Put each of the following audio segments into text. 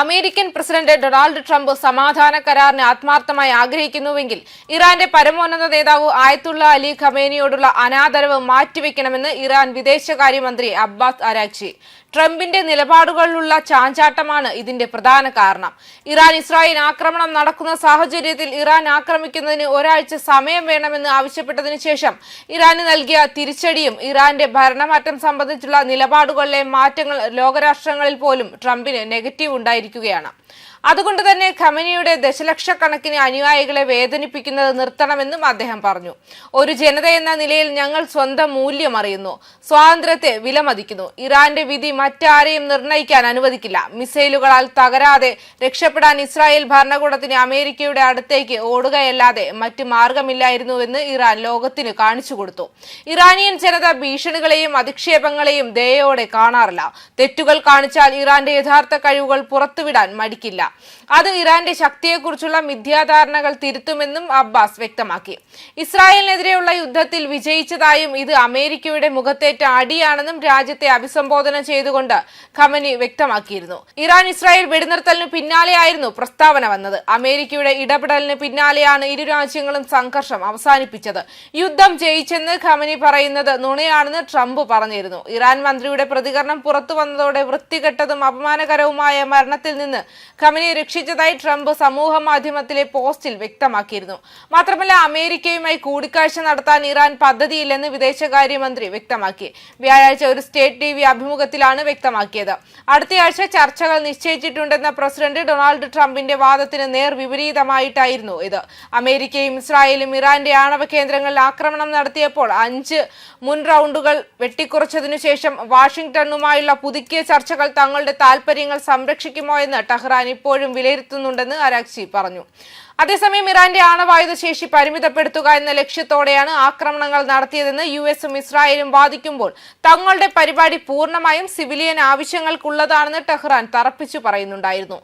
American president Donald Trump സമാധാന കരാറിന് ആത്മാർത്ഥമായി ആഗ്രഹിക്കുന്നുവെങ്കിൽ ഇറാന്റെ പരമോന്നത നേതാവ് ആയത്തുള്ള അലി ഖമേനിയോടുള്ള അനാദരവ് മാറ്റിവെക്കണമെന്ന് ഇറാൻ വിദേശകാര്യമന്ത്രി അബ്ബാസ് അരാക്ചി ട്രംപിന്റെ നിലപാടുകളിലുള്ള ചാഞ്ചാട്ടമാണ് ഇതിന്റെ പ്രധാന കാരണം. ഇറാൻ ഇസ്രായേൽ ആക്രമണം നടക്കുന്ന സാഹചര്യത്തിൽ ഇറാൻ ആക്രമിക്കുന്നതിന് ഒരാഴ്ച സമയം വേണമെന്ന് ആവശ്യപ്പെട്ടതിനു ശേഷം ഇറാന് നൽകിയ തിരിച്ചടിയും ഇറാന്റെ ഭരണമാറ്റം സംബന്ധിച്ചുള്ള നിലപാടുകളിലെ മാറ്റങ്ങൾ ലോകരാഷ്ട്രങ്ങളിൽ പോലും ട്രംപിന് നെഗറ്റീവ് ഉണ്ടായിരിക്കുകയാണ്. അതുകൊണ്ട് തന്നെ ഖമനിയുടെ ദശലക്ഷക്കണക്കിന് അനുയായികളെ വേദനിപ്പിക്കുന്നത് നിർത്തണമെന്നും അദ്ദേഹം പറഞ്ഞു. ഒരു ജനത എന്ന നിലയിൽ ഞങ്ങൾ സ്വന്തം മൂല്യം അറിയുന്നു. സ്വാതന്ത്ര്യത്തെ വിലമതിക്കുന്നു. ഇറാന്റെ വിധി മറ്റാരെയും നിർണയിക്കാൻ അനുവദിക്കില്ല. മിസൈലുകളാൽ തകരാതെ രക്ഷപ്പെടാൻ ഇസ്രായേൽ ഭരണകൂടത്തിന് അമേരിക്കയുടെ അടുത്തേക്ക് ഓടുകയല്ലാതെ മറ്റ് മാർഗമില്ലായിരുന്നുവെന്ന് ഇറാൻ ലോകത്തിന് കാണിച്ചു കൊടുത്തു. ഇറാനിയൻ ജനത ഭീഷണികളെയും അധിക്ഷേപങ്ങളെയും ദയോടെ കാണാറില്ല. തെറ്റുകൾ കാണിച്ചാൽ ഇറാന്റെ യഥാർത്ഥ കഴിവുകൾ പുറത്തുവിടാൻ മടിക്കില്ല. അത് ഇറാന്റെ ശക്തിയെക്കുറിച്ചുള്ള മിഥ്യാധാരണകൾ തിരുത്തുമെന്നും അബ്ബാസ് വ്യക്തമാക്കി. ഇസ്രായേലിനെതിരെയുള്ള യുദ്ധത്തിൽ വിജയിച്ചതായും ഇത് അമേരിക്കയുടെ മുഖത്തേറ്റ അടിയാണെന്നും രാജ്യത്തെ അഭിസംബോധന ചെയ്തുകൊണ്ട് ഖമനി വ്യക്തമാക്കിയിരുന്നു. ഇറാൻ ഇസ്രായേൽ വെടിനിർത്തലിന് പിന്നാലെയായിരുന്നു പ്രസ്താവന വന്നത്. അമേരിക്കയുടെ ഇടപെടലിന് പിന്നാലെയാണ് ഇരു രാജ്യങ്ങളും സംഘർഷം അവസാനിപ്പിച്ചത്. യുദ്ധം ജയിച്ചെന്ന് ഖമനി പറയുന്നത് നുണയാണെന്ന് ട്രംപ് പറഞ്ഞിരുന്നു. ഇറാൻ മന്ത്രിയുടെ പ്രതികരണം പുറത്തു വന്നതോടെ വൃത്തികെട്ടതും അപമാനകരവുമായ മരണത്തിൽ നിന്ന് ഖമനിയെ രക്ഷിച്ചതായി ട്രംപ് സമൂഹ മാധ്യമത്തിലെ പോസ്റ്റിൽ വ്യക്തമാക്കിയിരുന്നു. മാത്രമല്ല അമേരിക്കയുമായി കൂടിക്കാഴ്ച നടത്താൻ ഇറാൻ പദ്ധതിയില്ലെന്ന് വിദേശകാര്യമന്ത്രി വ്യക്തമാക്കി. വ്യാഴാഴ്ച ഒരു സ്റ്റേറ്റ് ടി വി അഭിമുഖത്തിലാണ് വ്യക്തമാക്കിയത്. അടുത്തയാഴ്ച ചർച്ചകൾ നിശ്ചയിച്ചിട്ടുണ്ടെന്ന പ്രസിഡന്റ് ഡൊണാൾഡ് ട്രംപിന്റെ വാദത്തിന് നേർ വിപരീതമായിട്ടായിരുന്നു ഇത്. അമേരിക്കയും ഇസ്രായേലും ഇറാന്റെ ആണവ കേന്ദ്രങ്ങളിൽ ആക്രമണം നടത്തിയപ്പോൾ അഞ്ച് മുൻ റൗണ്ടുകൾ വെട്ടിക്കുറച്ചതിനു ശേഷം വാഷിംഗ്ടണുമായുള്ള പുതുക്കിയ ചർച്ചകൾ തങ്ങളുടെ താൽപര്യങ്ങൾ സംരക്ഷിക്കുമോ എന്ന് ടെഹ്റാൻ ഇപ്പോഴും വിലയിരുത്തുന്നുണ്ടെന്ന് അരാക്സി പറഞ്ഞു. അതേസമയം ഇറാന്റെ ആണവായുധ ശേഷി പരിമിതപ്പെടുത്തുക എന്ന ലക്ഷ്യത്തോടെയാണ് ആക്രമണങ്ങൾ നടത്തിയതെന്ന് യു എസും ഇസ്രായേലും വാദിക്കുമ്പോൾ തങ്ങളുടെ പരിപാടി പൂർണമായും സിവിലിയൻ ആവശ്യങ്ങൾക്കുള്ളതാണെന്ന് ടെഹ്റാൻ തറപ്പിച്ചു പറയുന്നുണ്ടായിരുന്നു.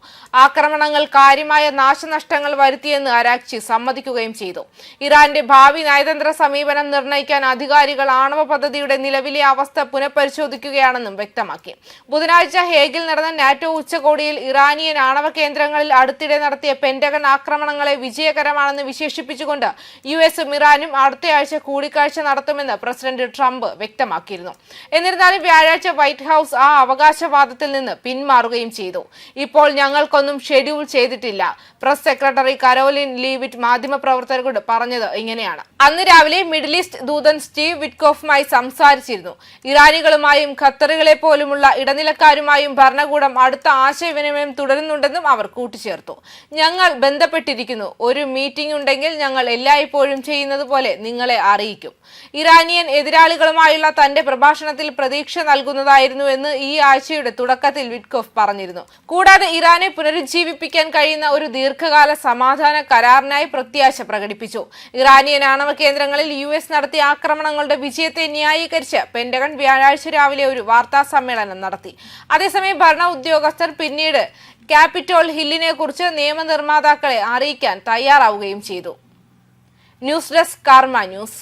ആക്രമണങ്ങൾ കാര്യമായ നാശനഷ്ടങ്ങൾ വരുത്തിയെന്ന് അരാക്ചി സമ്മതിക്കുകയും ചെയ്തു. ഇറാന്റെ ഭാവി നയതന്ത്ര സമീപനം നിർണയിക്കാൻ അധികാരികൾ ആണവ പദ്ധതിയുടെ നിലവിലെ അവസ്ഥ പുനഃപരിശോധിക്കുകയാണെന്നും വ്യക്തമാക്കി. ബുധനാഴ്ച ഹേഗിൽ നടന്ന നാറ്റോ ഉച്ചകോടിയിൽ ഇറാനിയൻ ആണവ കേന്ദ്രങ്ങളിൽ അടുത്തിടെ നടത്തിയ പെന്റഗൺ ആക്രമണങ്ങളെ വിജയകരമാണെന്ന് വിശേഷിപ്പിച്ചുകൊണ്ട് യു എസും ഇറാനും അടുത്തയാഴ്ച കൂടിക്കാഴ്ച നടത്തുമെന്ന് പ്രസിഡന്റ് ട്രംപ് വ്യക്തമാക്കിയിരുന്നു. എന്നിരുന്നാലും വ്യാഴാഴ്ച വൈറ്റ് ഹൌസ് ആ അവകാശവാദത്തിൽ നിന്ന് പിന്മാറുകയും ചെയ്തു. ഇപ്പോൾ ഞങ്ങൾക്കൊന്നും ഷെഡ്യൂൾ ചെയ്തിട്ടില്ല. പ്രസ് സെക്രട്ടറി കരോലിൻ ലീവിറ്റ് മാധ്യമപ്രവർത്തകരോട് പറഞ്ഞത് ഇങ്ങനെയാണ്. അന്ന് രാവിലെ മിഡിൽ ഈസ്റ്റ് ദൂതൻ സ്റ്റീവ് വിറ്റ്കോഫുമായി സംസാരിച്ചിരുന്നു. ഇറാനികളുമായും ഖത്തറുകളെ പോലുമുള്ള ഇടനിലക്കാരുമായും ഭരണകൂടം അടുത്ത ആശയവിനിമയം തുടരുന്നുണ്ടെന്നും അവർ കൂട്ടിച്ചേർത്തു. ഞങ്ങൾ ബന്ധപ്പെട്ടിരിക്കുന്നു. ഒരു മീറ്റിംഗ് ഉണ്ടെങ്കിൽ ഞങ്ങൾ എല്ലായ്പ്പോഴും ചെയ്യുന്നത് പോലെ നിങ്ങളെ അറിയിക്കും. ഇറാനിയൻ എതിരാളികളുമായുള്ള തന്റെ പ്രഭാഷണത്തിൽ പ്രതീക്ഷ നൽകുന്നതായിരുന്നു എന്ന് ഈ ആഴ്ചയുടെ തുടക്കത്തിൽ വിറ്റ്കോഫ് പറഞ്ഞിരുന്നു. കൂടാതെ ഇറാനെ പുനരുജ്ജീവിപ്പിക്കാൻ കഴിയുന്ന ഒരു ദീർഘകാല സമാധാന കരാറിനായി പ്രത്യാശ പ്രകടിപ്പിച്ചു. ഇറാനിയൻ ആണവ കേന്ദ്രങ്ങളിൽ യു എസ് നടത്തിയ ആക്രമണങ്ങളുടെ വിജയത്തെ ന്യായീകരിച്ച് പെന്റഗൺ വ്യാഴാഴ്ച രാവിലെ ഒരു വാർത്താ സമ്മേളനം നടത്തി. അതേസമയം ഭരണ ഉദ്യോഗസ്ഥർ പിന്നീട് ക്യാപിറ്റോൾ ഹില്ലിനെ കുറിച്ച് നിയമനിർമ്മാതാക്കളെ അറിയിക്കാൻ തയ്യാറാവുകയും ചെയ്തു. News desk Karma news.